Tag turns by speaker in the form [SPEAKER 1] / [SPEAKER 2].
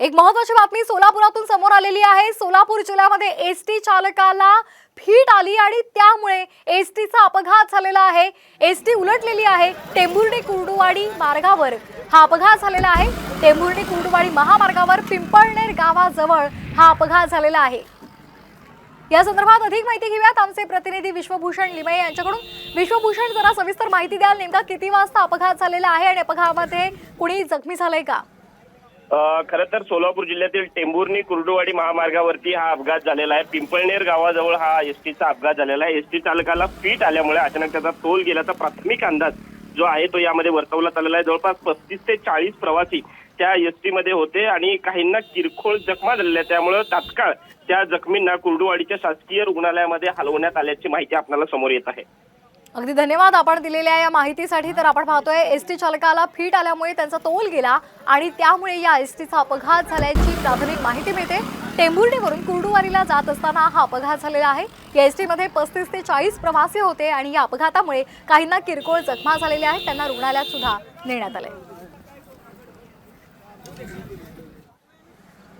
[SPEAKER 1] एक महत्वाची बातमी सोलापुरातून समोर आलेली आहे. सोलापूर जिल्ह्यामध्ये एस टी चालकाला फीट आली आणि त्यामुळे एस टीचा अपघात झालेला आहे. एस टी उलटलेली आहे टेंभुर्णी कुर्डुवाडी मार्गावर. हा अपघात झालेला आहे. टेंभुर्णी कुर्डुवाडी महामार्गावर पिंपळनेर गावाजवळ हा अपघात झालेला आहे. या संदर्भात अधिक माहिती घेऊयात. आमचे प्रतिनिधी विश्वभूषण लिमये यांच्याकडून. विश्वभूषण जरा सविस्तर माहिती द्याल. नेमका किती वाजता अपघात झालेला आहे आणि अपघातामध्ये कुणी जखमी झालंय का?
[SPEAKER 2] खरं तर सोलापूर जिल्ह्यातील टेंभुर्णी कुर्डुवाडी महामार्गावरती हा अपघात झालेला आहे. पिंपळनेर गावाजवळ हा एसटीचा अपघात झालेला आहे. एसटी चालकाला फीट आल्यामुळे अचानक त्याचा तोल गेल्याचा प्राथमिक अंदाज जो आहे तो यामध्ये वर्तवण्यात आलेला आहे. जवळपास पस्तीस ते चाळीस प्रवासी त्या एसटीमध्ये होते आणि काहींना किरकोळ जखमा झालेल्या त्यामुळे तात्काळ त्या जखमींना कुर्डुवाडीच्या शासकीय रुग्णालयामध्ये हलवण्यात आल्याची माहिती आपल्याला समोर येत आहे.
[SPEAKER 1] अगदी धन्यवाद आपण दिलेल्या या माहितीसाठी. तर आपण पाहतोय एस टी चालकाला फीट आल्यामुळे त्यांचा तोल गेला आणि त्यामुळे या एस टीचा अपघात झाल्याची प्राथमिक माहिती मिळते. टेंभुर्णीवरून कुर्डुवारीला जात असताना हा अपघात झालेला आहे. या एस टीमध्ये पस्तीस ते चाळीस प्रवासी होते आणि या अपघातामुळे काहींना किरकोळ जखमा झालेल्या आहेत. त्यांना रुग्णालयात सुद्धा नेण्यात आले